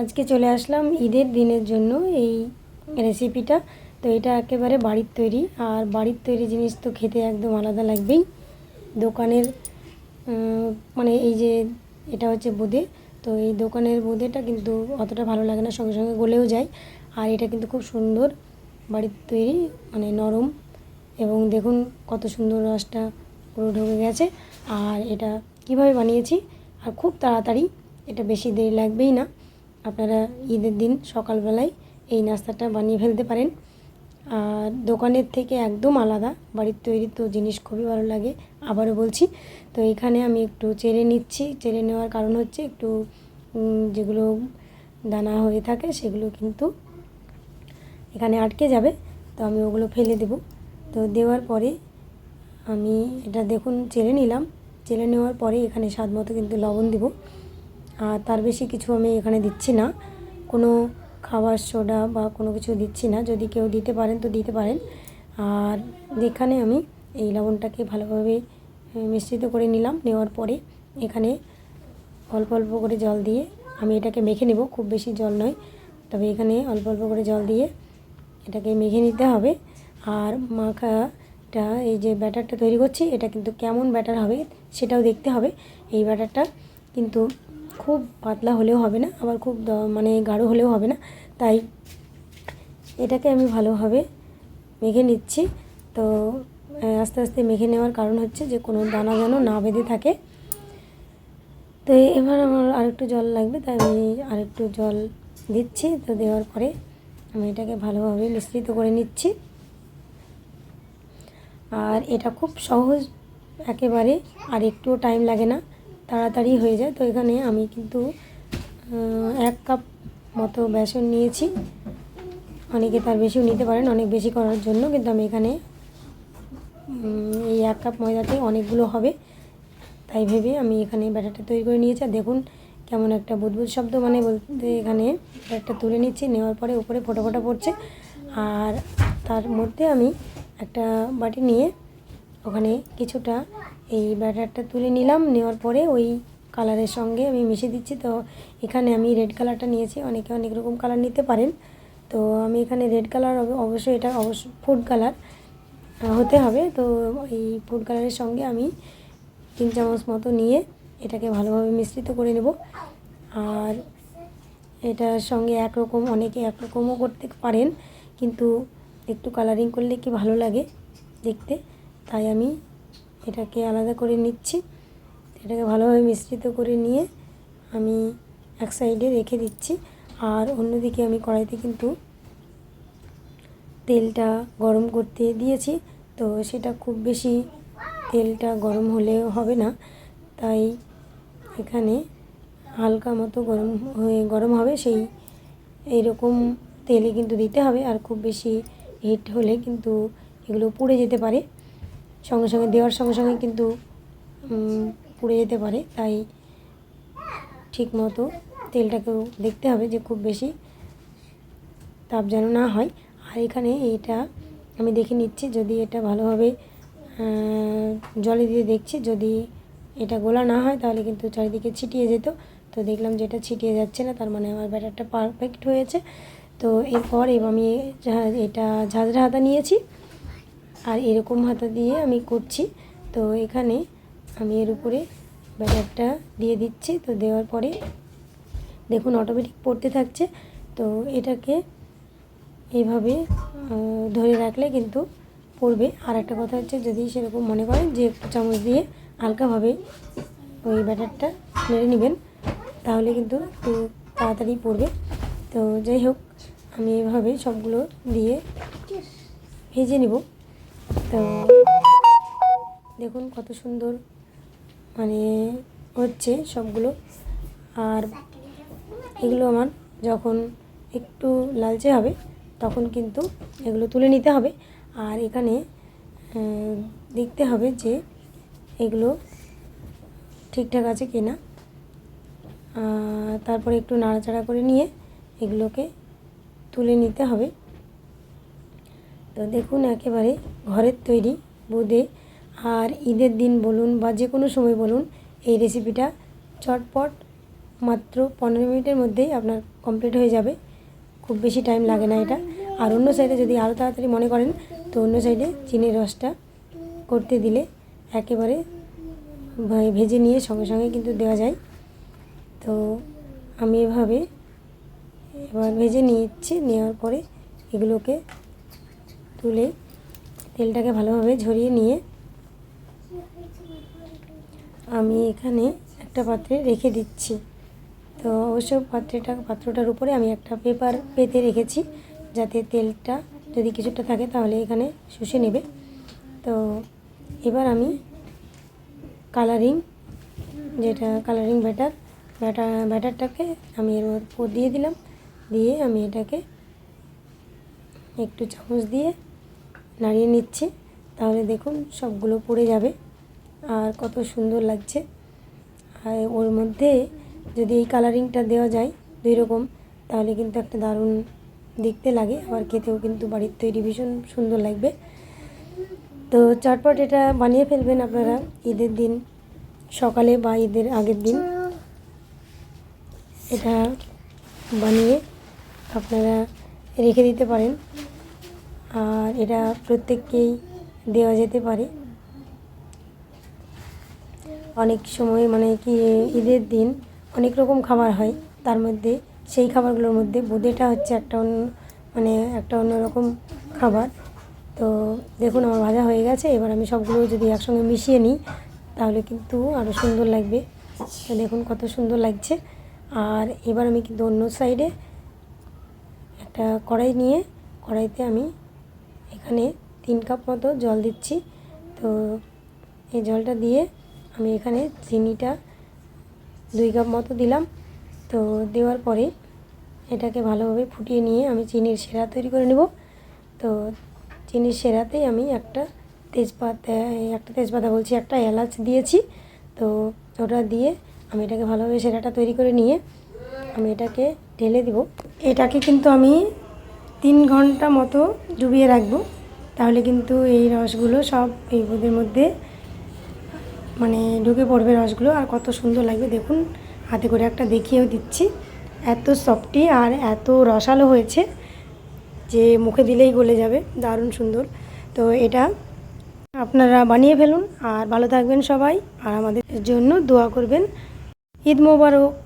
আজকে চলে আসলাম ঈদের দিনের জন্য এই রেসিপিটা তো এটা একেবারে বাড়ির তৈরি। আর বাড়ির তৈরি জিনিস তো খেতে একদম আলাদা লাগবেই। দোকানের মানে এই যে এটা হচ্ছে বোঁদে। তো এই দোকানের বোঁদেটা কিন্তু অতটা ভালো লাগে না, সঙ্গে সঙ্গে গলেও যায়। আর এটা কিন্তু খুব সুন্দর বাড়ির তৈরি মানে নরম। এবং দেখুন কত সুন্দর রসটা পুরো ঢুকে গেছে। আর এটা কীভাবে বানিয়েছি? আর খুব তাড়াতাড়ি। এটা বেশি দেরি লাগবেই না। আপনারা ঈদের দিন সকালবেলায় এই নাস্তাটা বানিয়ে ফেলতে পারেন। আর দোকানের থেকে একদম আলাদা, বাড়ির তৈরি তো জিনিস খুবই ভালো লাগে, আবারও বলছি। তো এখানে আমি একটু চেড়ে নিচ্ছি, চেড়ে নেওয়ার কারণ হচ্ছে একটু যেগুলো দানা হয়ে থাকে সেগুলো কিন্তু এখানে আটকে যাবে, তো আমি ওগুলো ফেলে দেব। তো দেওয়ার পরে আমি এটা দেখুন চেলে নিলাম। চেলে নেওয়ার পরে এখানে স্বাদ মতো কিন্তু লবণ দিব। আর তার বেশি কিছু আমি এখানে দিচ্ছি না। কোনো খাবার সোডা বা কোনো কিছু দিচ্ছি না। যদি কেউ দিতে পারেন তো দিতে পারেন। আর এখানে আমি এই লবণটাকে ভালোভাবে মিশ্রিত করে নিলাম। নেওয়ার পরে এখানে অল্প অল্প করে জল দিয়ে আমি এটাকে মেখে নেব। খুব বেশি জল নয়। তবে এখানে অল্প অল্প করে জল দিয়ে এটাকে মেখে নিতে হবে। আর মাখাটা, এই যে ব্যাটারটা তৈরি করছি, এটা কিন্তু কেমন ব্যাটার হবে সেটাও দেখতে হবে। এই ব্যাটারটা কিন্তু খুব পাতলা হলেও হবে না, আবার খুব মানে গাঢ় হলেও হবে না। তাই এটাকে আমি ভালোভাবে মেখে নিচ্ছি। তো আস্তে আস্তে মেখে নেওয়ার কারণ হচ্ছে যে, কোনো দানা যেন না বেঁধে থাকে। তো এবার আমার আরেকটু জল লাগবে, তাই আমি আরেকটু জল দিচ্ছি। তো দেওয়ার পরে আমি এটাকে ভালোভাবে মিশ্রিত করে নিচ্ছি। আর এটা খুব সহজ, একেবারে আর একটুও টাইম লাগে না। তাড়াতাড়ি হয়ে যায়। তো এখানে আমি কিন্তু এক কাপ মতো বেসন নিয়েছি। অনেকে তার বেশিও নিতে পারেন, অনেক বেশি করার জন্য। কিন্তু আমি এখানে এই এক কাপ ময়দাতে অনেকগুলো হবে। তাই ভেবে আমি এখানে ব্যাটারটা তৈরি করে নিয়েছি। আর দেখুন কেমন একটা বুদবুদ শব্দ মানে বলতে এখানে ব্যাটারটা তুলে নিচ্ছি। নেওয়ার পরে উপরে ফোটা ফোটা পড়ছে। আর তার মধ্যে আমি একটা বাটি নিয়ে ওখানে কিছুটা এই ব্যাটারটা তুলে নিলাম, নেওয়ার পরে ওই কালারের সঙ্গে আমি মিশিয়ে দিচ্ছি। তো এখানে আমি রেড কালারটা নিয়েছি, অনেকে অনেক রকম কালার নিতে পারেন। তো আমি এখানে রেড কালার অবশ্যই এটা অবশ্য ফুড কালার হতে হবে। তো এই ফুড কালারের সঙ্গে আমি তিন চামচ মতো নিয়ে এটাকে ভালোভাবে মিশ্রিত করে নেব। আর এটার সঙ্গে একরকম, অনেকে একরকমও করতে পারেন, কিন্তু একটু কালারিং করলে কি ভালো লাগে দেখতে? তাই আমি এটাকে আলাদা করে নিচ্ছি। এটাকে ভালোভাবে মিশ্রিত করে নিয়ে আমি এক সাইডে রেখে দিচ্ছি। আর অন্যদিকে আমি কড়াইতে কিন্তু তেলটা গরম করতে দিয়েছি। তো সেটা খুব বেশি তেলটা গরম হলেও হবে না। তাই এখানে হালকা মতো গরম হয়ে গরম হবে। সেই এইরকম তেলে কিন্তু দিতে হবে। আর খুব বেশি হিট হলে কিন্তু এগুলো পুড়ে যেতে পারে। সঙ্গে সঙ্গে, দেওয়ার সঙ্গে সঙ্গে কিন্তু পুড়ে যেতে পারে। তাই ঠিক মতো তেলটাকেও দেখতে হবে যে খুব বেশি তাপ যেন না হয়। আর এখানে এটা আমি দেখে নিচ্ছি, যদি এটা ভালোভাবে জলে দিয়ে দেখছি, যদি এটা গোলা না হয়, তাহলে কিন্তু চারিদিকে ছিটিয়ে যেত। তো দেখলাম যে এটা ছিটিয়ে যাচ্ছে না, তার মানে আমার ব্যাটারটা পারফেক্ট হয়েছে। তো এরপর এবার আমি এটা ঝাঁঝরা হাতা নিয়েছি। আর এরকম হাতা দিয়ে আমি করছি। তো এখানে আমি এর উপরে ব্যাটারটা দিয়ে দিচ্ছি। তো দেওয়ার পরে দেখুন অটোমেটিক পড়তে থাকছে। তো এটাকে এইভাবে ধরে রাখলে কিন্তু পড়বে। আর একটা কথা হচ্ছে, যদি সেরকম মনে করেন যে একটু চামচ দিয়ে হালকাভাবে ওই ব্যাটারটা নেড়ে নেবেন, তাহলে কিন্তু একটু তাড়াতাড়ি পড়বে। তো যাই হোক, আমি এভাবে সবগুলো দিয়ে ভেজে নিব। তো দেখুন কত সুন্দর মানে হচ্ছে সবগুলো। আর এগুলো আমার যখন একটু লালচে হবে, তখন কিন্তু এগুলো তুলে নিতে হবে। আর এখানে দেখতে হবে যে এগুলো ঠিকঠাক আছে কি না তারপরে একটু নাড়াচাড়া করে নিয়ে এগুলোকে তুলে নিতে হবে। তো দেখুন একেবারে ঘরের তৈরি বোঁদে। আর ঈদের দিন বলুন বা যে কোনো সময় বলুন, এই রেসিপিটা চটপট মাত্র পনেরো মিনিটের মধ্যেই আপনার কমপ্লিট হয়ে যাবে। খুব বেশি টাইম লাগে না এটা। আর অন্য সাইডে যদি আরও তাড়াতাড়ি মনে করেন, তো অন্য সাইডে চিনির রসটা করতে দিলে একেবারে ভেজে নিয়ে সঙ্গে সঙ্গে কিন্তু দেওয়া যায়। তো আমি এভাবে এবার ভেজে নিচ্ছি। নেওয়ার পরে এগুলোকে তুলে তেলটাকে ভালোভাবে ঝরিয়ে নিয়ে আমি এখানে একটা পাত্রে রেখে দিচ্ছি। তো অবশ্য পাত্রটা, পাত্রটার উপরে আমি একটা পেপার পেতে রেখেছি, যাতে তেলটা যদি কিছুটা থাকে তাহলে এখানে শুষে নেবে। তো এবার আমি কালারিং, যেটা কালারিং ব্যাটার ব্যাটার ব্যাটারটাকে আমি এর উপর দিয়ে দিলাম। দিয়ে আমি এটাকে একটু চামচ দিয়ে নাড়িয়ে নিচ্ছে। তাহলে দেখুন সবগুলো পড়ে যাবে। আর কত সুন্দর লাগছে। আর ওর মধ্যে যদি এই কালারিংটা দেওয়া যায় দুই রকম, তাহলে কিন্তু একটা দারুণ দেখতে লাগে। আবার খেতেও কিন্তু বাড়ির তৈরি ভীষণ সুন্দর লাগবে। তো চটপট এটা বানিয়ে ফেলবেন আপনারা ঈদের দিন সকালে বা ঈদের আগের দিন। এটা বানিয়ে আপনারা রেখে দিতে পারেন। এটা প্রত্যেককেই দেওয়া যেতে পারে। অনেক সময় মানে কি, ঈদের দিন অনেক রকম খাবার হয়, তার মধ্যে সেই খাবারগুলোর মধ্যে বোঁদেটা হচ্ছে একটা অন্য মানে একটা অন্যরকম খাবার। তো দেখুন, আমার ভাজা হয়ে গেছে, এবার আমি সবগুলো যদি একসঙ্গে মিশিয়ে নিই, তাহলে কিন্তু আরও সুন্দর লাগবে। তো দেখুন, কত সুন্দর লাগছে। আর এবার আমি কিন্তু অন্য সাইডে একটা কড়াই নিয়ে, কড়াইতে আমি এখানে তিন কাপ মতো জল দিচ্ছি। তো এই জলটা দিয়ে আমি এখানে চিনিটা দুই কাপ মতো দিলাম। তো দেওয়ার পরে এটাকে ভালোভাবে ফুটিয়ে নিয়ে আমি চিনির সেরা তৈরি করে নেব। তো চিনির সেরাতেই আমি একটা তেজপাতা একটা তেজপাতা বলছি, একটা এলাচ দিয়েছি। তো ওটা দিয়ে আমি এটাকে ভালোভাবে সেরাটা তৈরি করে নিয়ে আমি এটাকে ঢেলে দেব। এটাকে কিন্তু আমি তিন ঘণ্টা মতো ডুবিয়ে রাখব। তাহলে কিন্তু এই রসগুলো সব এই বোঁদের মধ্যে মানে ঢুকে পড়বে রসগুলো। আর কত সুন্দর লাগবে, দেখুন, হাতে করে একটা দেখিয়েও দিচ্ছি। এত সফটি আর এত রসালো হয়েছে যে মুখে দিলেই গলে যাবে, দারুণ সুন্দর। তো এটা আপনারা বানিয়ে ফেলুন, আর ভালো থাকবেন সবাই, আর আমাদের জন্য দোয়া করবেন। ঈদ মোবারক।